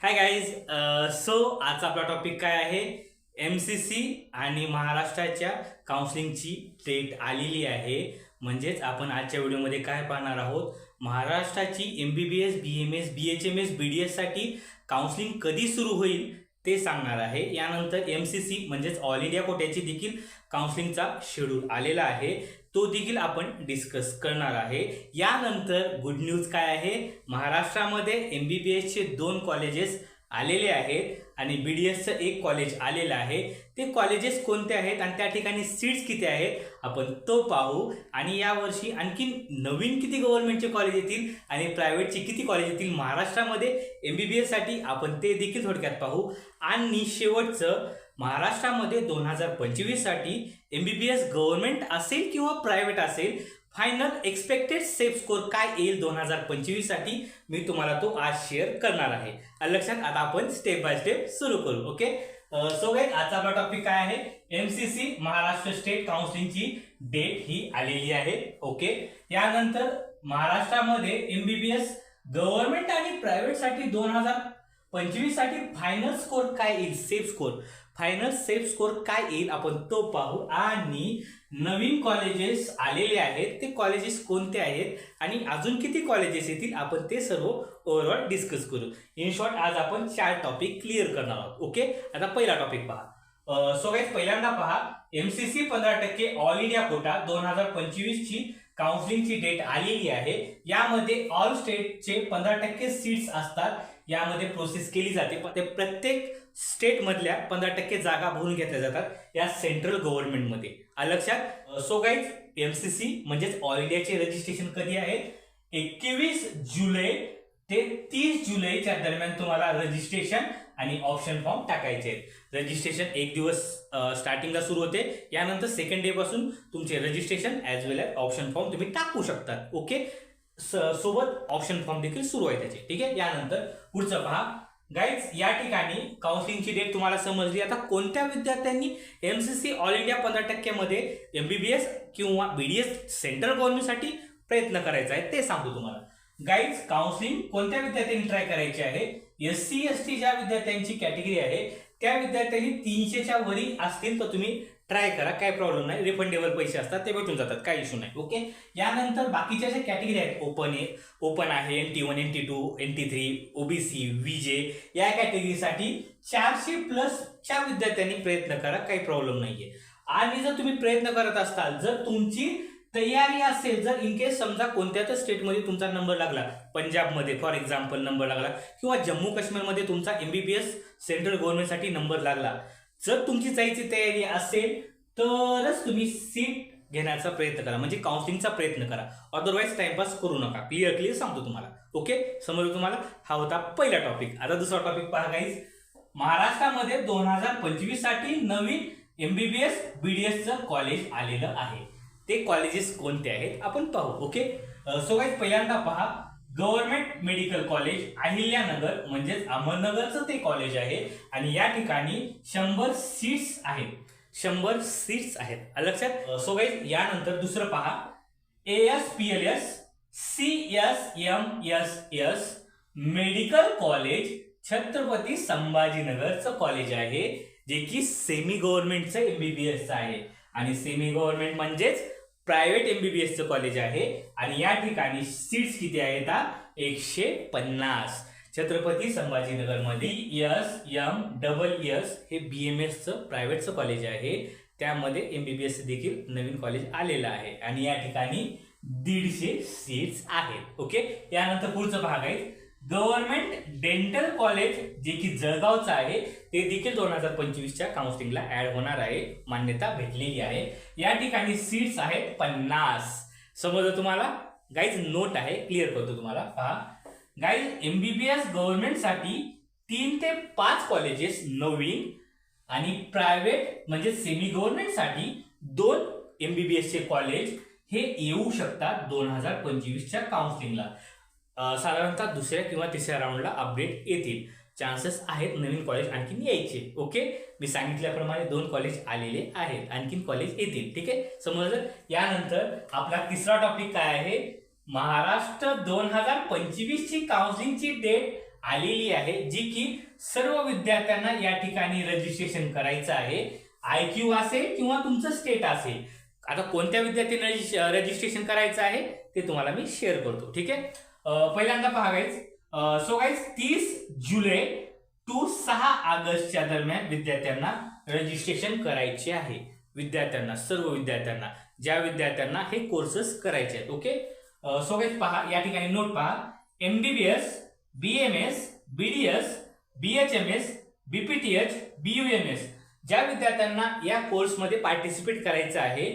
Hi guys so आजचा आपला topic काय आहे? एम सी सी आणि महाराष्ट्राच्या काउन्सिलिंगची डेट आलेली आहे. म्हणजेच आपण आजच्या व्हिडिओमध्ये काय पाहणार आहोत? महाराष्ट्राची M B B S B M S B H M S B D एससाठी counselling कधी सुरू होईल? ते सांगणार आहे. यानंतर एम सी सी म्हणजेच ऑल इंडिया कोट्याची देखील काउन्सिलिंगचा शेड्यूल आलेला आहे. तो देखील आपण डिस्कस करणार आहे. यानंतर गुड न्यूज काय आहे? महाराष्ट्रामध्ये एम बी बी एसचे दोन कॉलेजेस आलेले आहेत आणि बी डी एसचं एक कॉलेज आलेलं आहे. ते कॉलेजेस कोणते आहेत आणि त्या ठिकाणी सीट्स किती आहेत? आपण तो पाहू. आणि यावर्षी आणखीन नवीन किती गव्हर्नमेंटचे कॉलेज येतील आणि प्रायव्हेटचे किती कॉलेज येतील महाराष्ट्रामध्ये एम बी बी एससाठी आपण ते देखील थोडक्यात पाहू. आणि शेवटचं महाराष्ट्रामध्ये दोन हजार पंचवीससाठी M B B S government असेल किंवा प्रायव्हेट असेल फायनल एक्सपेक्टेड सेफ स्कोर काय येईल दोन हजार पंचवीससाठी मी तुम्हाला तो आज शेअर करणार आहे. लक्षात आता आपण स्टेप बाय स्टेप सुरू करू ओके सो गाईज आजचा आपला टॉपिक काय आहे? M C C Maharashtra state काउन्सिलिंगची date ही आलेली आहे. ओके यानंतर महाराष्ट्रामध्ये M B B S government आणि प्रायव्हेटसाठी दोन हजार पंचवीससाठी फायनल स्कोर काय येईल? Safe score final safe score काय येईल? आपण तो पाहू. आणि नवीन कॉलेजेस आलेले आहेत. ते कॉलेजेस कोणते आहेत? आणि अजून किती कॉलेजेस येतील? आपण ते सर्व ओव्हरऑल डिस्कस करू. इन शॉर्ट आज आपण चार टॉपिक क्लिअर करणार आहोत. ओके आता पहिला टॉपिक पहा. सो पहिल्यांदा पहा. एमसीसी पंधरा टक्के ऑल इंडिया कोटा दोन हजार पंचवीस ची काउन्सिलिंगची डेट आलेली आहे. यामध्ये ऑल स्टेटचे पंधरा टक्के सीट्स असतात. यामध्ये प्रोसेस केली जाते. पण ते प्रत्येक स्टेट मधल्या पंधरा टक्के जागा भरून घेतल्या जातात या सेंट्रल गव्हर्नमेंटमध्ये आलं लक्षात? So guys M C C म्हणजेच ऑल इंडियाचे रजिस्ट्रेशन कधी आहे? एकवीस जुलै ते तीस जुलैच्या दरम्यान तुम्हाला रजिस्ट्रेशन आणि ऑप्शन फॉर्म टाकायचे आहेत. रजिस्ट्रेशन एक दिवस स्टार्टिंगला सुरू होते. यानंतर सेकंड डे पासून तुमचे registration as well as option form तुम्ही टाकू शकता. ओके सोबत ऑप्शन फॉर्म देखील सुरू आहे त्याचे. ठीक आहे? यानंतर पुढचं पहा. गाईज या ठिकाणी काउन्सिलिंगची डेट तुम्हाला समजली. आता कोणत्या विद्यार्थ्यांनी M C C all India पंधरा टक्क्यामध्ये एम बी बी एस किंवा बी डी एस सेंट्रल गव्हर्नमेंटसाठी प्रयत्न करायचा आहे ते सांगतो तुम्हाला. गाईज काउन्सिलिंग कोणत्या विद्यार्थ्यांनी ट्राय करायची आहे? एस सी एस टी ज्या विद्यार्थ्यांची कॅटेगरी आहे त्या विद्यार्थ्यांनी तीनशेच्या वरी असतील तर तुम्ही ट्राय करा. काय प्रॉब्लेम नाही. रिफंडेबल पैसे असतात ते भेटून जातात. काही इश्यू नाही. ओके यानंतर बाकीच्या ज्या कॅटेगरी आहेत ओपन आहे ओपन आहे N T one N T two N T three OBC VJ या कॅटेगरीसाठी चारशे प्लसच्या विद्यार्थ्यांनी प्रयत्न करा. काही प्रॉब्लेम नाहीये. आणि जर तुम्ही प्रयत्न करत असाल जर तुमची तयारी असेल जर इन केस समजा कोणत्याच स्टेटमध्ये तुमचा नंबर लागला पंजाबमध्ये फॉर एक्झाम्पल नंबर लागला किंवा जम्मू काश्मीरमध्ये तुमचा एमबीबीएस सेंट्रल गव्हर्नमेंटसाठी नंबर लागला जर तुमची जायची तयारी असेल तरच तुम्ही सीट घेण्याचा प्रयत्न करा म्हणजे काउन्सिलिंगचा प्रयत्न करा. अदरवाईज टाइमपास करू नका. क्लिअर क्लिअर सांगतो तुम्हाला. ओके समजलं तुम्हाला? हा होता पहिला टॉपिक आता दुसरा टॉपिक पहा गाईज महाराष्ट्रामध्ये दोन हजार पंचवीससाठी नवीन एमबीबीएस बीडीएसचं कॉलेज आलेलं आहे. ते कॉलेजेस कोणते आहेत? आपण पाहू ओके सो गाईज पहिल्यांदा पहा गव्हर्नमेंट मेडिकल कॉलेज अहिल्यानगर म्हणजेच अहमदनगरचं ते कॉलेज आहे. आणि या ठिकाणी शंभर सीट्स आहेत. शंभर सीट्स आहेत. लक्षात? सो गाईज यानंतर दुसरं पहा. A S P L S C S M S S medical college Chhatrapati संभाजीनगरचं college आहे जे की सेमी गव्हर्नमेंटचं एमबीबीएसचं आहे. आणि सेमी गव्हर्नमेंट म्हणजेच प्रायव्हेट एमबीबीएसचं कॉलेज आहे. आणि या ठिकाणी सीट्स किती आहेत एकशे पन्नास. छत्रपती संभाजीनगरमध्ये एस एम डबल एस हे बी एम एसचं प्रायव्हेटचं कॉलेज आहे. त्यामध्ये एम बी बी एस देखील नवीन कॉलेज आलेलं आहे. आणि या ठिकाणी दीडशे सीट्स आहेत. ओके यानंतर पुढचं भाग आहे. गव्हर्नमेंट डेंटल कॉलेज जे की जळगावचं आहे ते देखील दोन हजार पंचवीसच्या काउन्सिलिंगला ऍड होणार आहे. मान्यता भेटलेली आहे. या ठिकाणी सीट्स आहेत पन्नास. समजलं तुम्हाला गाईज नोट आहे क्लिअर करतो तुम्हाला. पहा. गाईज एमबीबीएस गव्हर्नमेंटसाठी तीन ते पाच कॉलेजेस नवीन आणि प्रायव्हेट म्हणजे सेमी गव्हर्नमेंटसाठी दोन एमबीबीएसचे कॉलेज हे येऊ शकतात दोन हजार पंचवीसच्या काउन्सिलिंगला साधारणतः दुसऱ्या किंवा तिसऱ्या राऊंडला अपडेट येतील. चान्सेस आहेत नवीन कॉलेज आणखीन यायचे. ओके मी सांगितल्याप्रमाणे दोन कॉलेज आलेले आहेत. आणखीन कॉलेज येतील. ठीक आहे? समजलं यानंतर आपला तिसरा टॉपिक काय आहे? महाराष्ट्र दोन हजार पंचवीस ची काउन्सिलिंगची डेट आलेली आहे जी की सर्व विद्यार्थ्यांना या ठिकाणी रजिस्ट्रेशन करायचं आहे. आय क्यू असेल किंवा तुमचं स्टेट असेल. आता कोणत्या विद्यार्थ्यांना रजिस्ट्रेशन करायचं आहे? ते तुम्हाला मी शेअर करतो. ठीक आहे? पहिल्यांदा पहावेच सो गाईज तीस जुलै टू सहा ऑगस्टच्या दरम्यान विद्यार्थ्यांना रजिस्ट्रेशन करायचे आहे. विद्यार्थ्यांना सर्व विद्यार्थ्यांना. ज्या विद्यार्थ्यांना हे कोर्सेस करायचे आहेत ओके सो गाईज पहा या ठिकाणी नोट पहा. M B B S B M S B D S B H M S B P T H B U M S ज्या विद्यार्थ्यांना या कोर्समध्ये पार्टिसिपेट करायचं आहे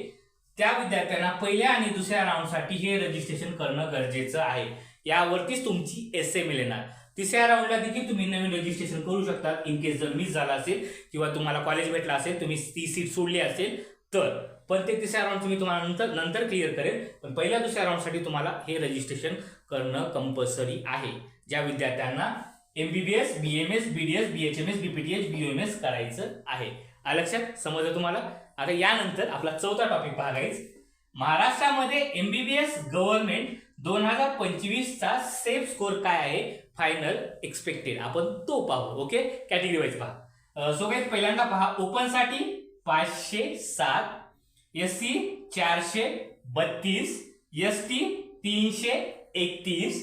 त्या विद्यार्थ्यांना पहिल्या आणि दुसऱ्या राऊंडसाठी हे रजिस्ट्रेशन करणं गरजेचं आहे. यावरतीच तुमची एस एम एल येणार. तिसऱ्या राऊंडला देखील तुम्ही नवीन रजिस्ट्रेशन करू शकता इन केस जर मिस झाला असेल किंवा तुम्हाला कॉलेज भेटला असेल तुम्ही ती सीट सोडली असेल तर पण ते तिसऱ्या राऊंड तुम्ही तुम्हाला नंतर नंतर क्लिअर करेल. पण पहिल्या दुसऱ्या राऊंडसाठी तुम्हाला हे रजिस्ट्रेशन करणं कंपल्सरी आहे. ज्या विद्यार्थ्यांना MBBS B M S B D S B H M S B P T H B M S करायचं आहे. लक्षात? समजलं तुम्हाला? आता यानंतर आपला चौथा टॉपिक पाहायच महाराष्ट्रामध्ये एमबीबीएस गव्हर्नमेंट दोन हजार पंचवीसचा सेफ स्कोर काय आहे? फायनल एक्सपेक्टेड आपण तो पाहू ओके कॅटेगरी वाईज पहा. सो पहिल्यांदा पहा. ओपनसाठी पाचशे सात एस सी चारशे बत्तीस एस टी तीनशे एकतीस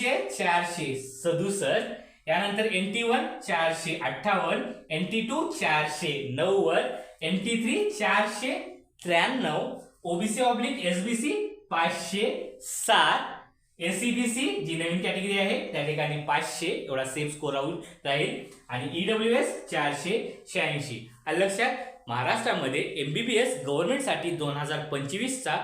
जे चारशे सदुसष्ट यानंतर एन टी वन चारशे अठ्ठावन्न एन टी टू चारशे नव्वद एन टी थ्री चारशे त्र्याण्णव ओबीसी ऑब्लिक एसबीसी पाचशे सात. एसीबीसी जी नवीन कॅटेगरी आहे त्या ठिकाणी पाचशे एवढा सेफ स्कोर राहून राहील. आणि ईडब्ल्यू एस चारशे शहाऐंशी. लक्षात महाराष्ट्रामध्ये एमबीबीएस गव्हर्नमेंटसाठी दोन हजार पंचवीसचा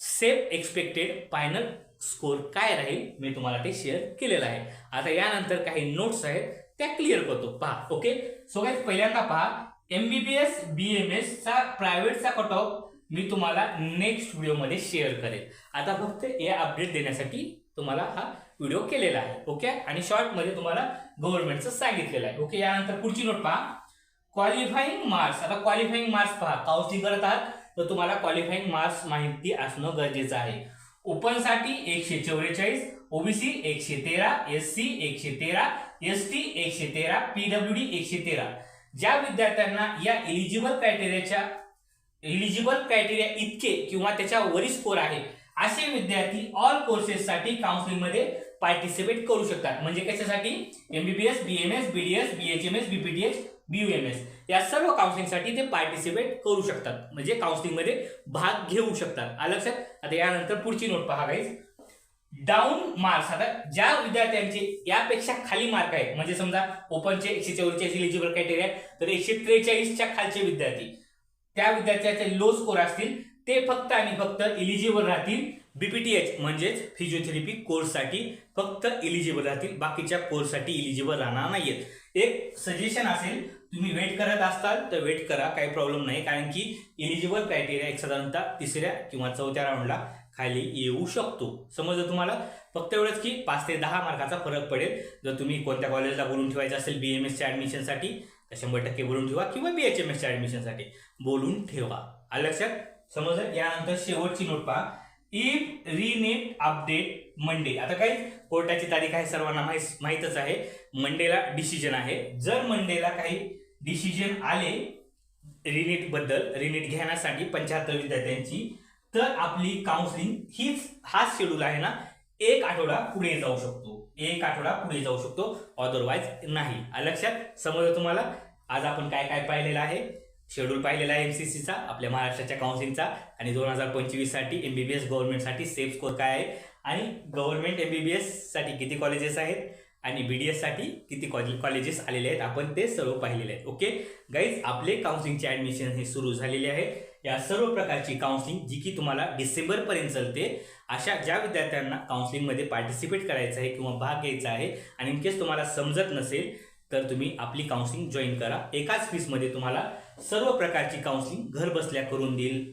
सेफ एक्सपेक्टेड फायनल स्कोर काय राहील मी तुम्हाला ते शेअर केलेलं आहे. आता यानंतर काही नोट्स आहेत त्या क्लिअर करतो. पहा ओके सो काय पहिल्यांदा पहा एमबीबीएस बी एम एस प्रायव्हेटचा कट ऑफ मी तुम्हाला नेक्स्ट व्हिडिओमध्ये शेअर करेल. आता फक्त हे अपडेट देण्यासाठी तुम्हाला हा व्हिडिओ केलेला आहे ओके आणि शॉर्टमध्ये तुम्हाला गव्हर्नमेंटचं सांगितलेलं आहे ओके यानंतर पुढची नोट पहा. क्वालिफाईंग मार्क्स आता क्वालिफाईंग मार्क्स पहा. काउन्सिलिंग करत आहात तर तुम्हाला क्वालिफाईंग मार्क्स माहिती असणं गरजेचं आहे. ओपनसाठी एकशे चौवेचाळीस ओबीसी एकशे तेरा एस सी एकशे तेरा एस टी एकशे तेरा पीडब्ल्यू डी एकशे तेरा. ज्या विद्यार्थ्यांना या एलिजिबल क्रायटेरियाच्या इलिजिबल क्रायटेरिया इतके किंवा त्याच्या वरील स्कोर आहे असे विद्यार्थी ऑल कोर्सेससाठी काउन्सिलिंगमध्ये पार्टिसिपेट करू शकतात. म्हणजे कशासाठी? MBBS BMS BDS BHMS BPTH BUMS या सर्व काउन्सिलिंगसाठी ते पार्टिसिपेट करू शकतात. म्हणजे काउन्सिलिंगमध्ये भाग घेऊ शकतात. आलं लक्षात? आता यानंतर पुढची नोट पहा गाईज डाऊन मार्क्स आता ज्या विद्यार्थ्यांचे यापेक्षा खाली मार्क आहेत म्हणजे समजा ओपनचे एकशे चौवेचाळीस इलिजिबल क्रायटेरिया तर एकशे त्रेचाळीसच्या खालचे विद्यार्थी. त्या विद्यार्थ्याचे लो स्कोर असतील ते फक्त आणि फक्त इलिजिबल राहतील. बीपीटीएच म्हणजेच फिजिओथेरपी कोर्ससाठी फक्त इलिजिबल राहतील. बाकीच्या कोर्ससाठी इलिजिबल राहणार नाहीयेत. एक सजेशन असेल तुम्ही वेट करत असताल तर वेट करा काही प्रॉब्लेम नाही. कारण की इलिजिबल क्रायटेरिया एक साधारणतः तिसऱ्या किंवा चौथ्या राऊंडला खाली येऊ शकतो. समजलं तुम्हाला? फक्त एवढंच की पाच ते दहा मार्काचा फरक पडेल. जर तुम्ही कोणत्या कॉलेजला बोलून ठेवायचं असेल बी एम एसच्या ॲडमिशनसाठी शंभर टक्के बोलून ठेवा किंवा बी एच एम एसच्या ॲडमिशनसाठी बोलून ठेवा. आलं लक्षात? समजलं? यानंतर शेवटची नोट पहा. इफ रिनेट अपडेट मंडे आता काय? कोर्टाची तारीख आहे सर्वांना माहीतच आहे. मंडेला डिसिजन आहे. जर मंडेला काही डिसिजन आले रिनेटबद्दल रिनेट घेण्यासाठी पंच्याहत्तर विद्यार्थ्यांची तर आपली काउन्सिलिंग हीच हाच शेड्यूल आहे ना? एक आठवडा पुढे जाऊ शकतो. एक आठवडा पुढे जाऊ शकतो. अदरवाईज नाही. लक्षात? समजलं तुम्हाला? आज आपण काय काय पाहिलेलं आहे? शेड्यूल पाहिलेला आहे एमसीसीचा आपल्या महाराष्ट्राच्या काउन्सिलचा आणि दोन हजार पंचवीससाठी एमबीबीएस गव्हर्नमेंटसाठी सेफ स्कोर काय आहे? आणि गव्हर्नमेंट एमबीबीएससाठी किती कॉलेजेस आहेत? आणि बी डी साठी किती कॉलेजेस आलेले आहेत? आपण ते सर्व पाहिलेले आहेत. ओके गाईज आपले काउन्सिलिंगचे ॲडमिशन हे सुरू झालेले आहे. या सर्व प्रकारची काउन्सिलिंग जी की तुम्हाला डिसेंबरपर्यंत चालते अशा ज्या विद्यार्थ्यांना काउन्सिलिंगमध्ये पार्टिसिपेट करायचं आहे किंवा भाग घ्यायचा आहे आणि इनकेस तुम्हाला समजत नसेल तर तुम्ही आपली काउन्सिलिंग जॉईन करा. एकाच फीसमध्ये तुम्हाला सर्व प्रकारची काउन्सिलिंग घर बसल्या करून देईल.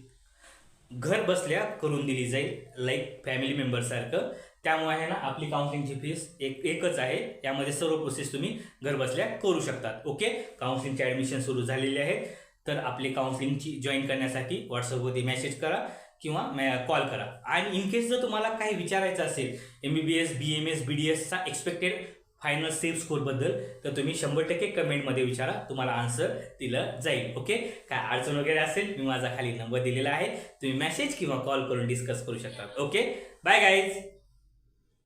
घर बसल्या करून दिली जाईल लाईक फॅमिली मेंबरसारखं त्यामुळे आहे ना आपली काउन्सिलिंगची फीस एक एकच आहे. यामध्ये सर्व प्रोसेस तुम्ही घर बसल्या करू शकतात. ओके काउन्सिलिंगचे ॲडमिशन सुरू झालेले आहेत तर आपली काउन्सिलिंगची जॉईन करण्यासाठी व्हॉट्सअपवरती मेसेज करा. किंवा कॉल करा. आणि इन केस जर तुम्हाला काही विचारायचं असेल M B B S B M S B D एसचा expected final safe स्कोरबद्दल तर तुम्ही शंभर टक्के कमेंटमध्ये विचारा. तुम्हाला आन्सर दिलं जाईल. ओके काय अडचण वगैरे असेल मी माझा खाली नंबर दिलेला आहे. तुम्ही मेसेज किंवा कॉल करून डिस्कस करू शकता. Okay bye guys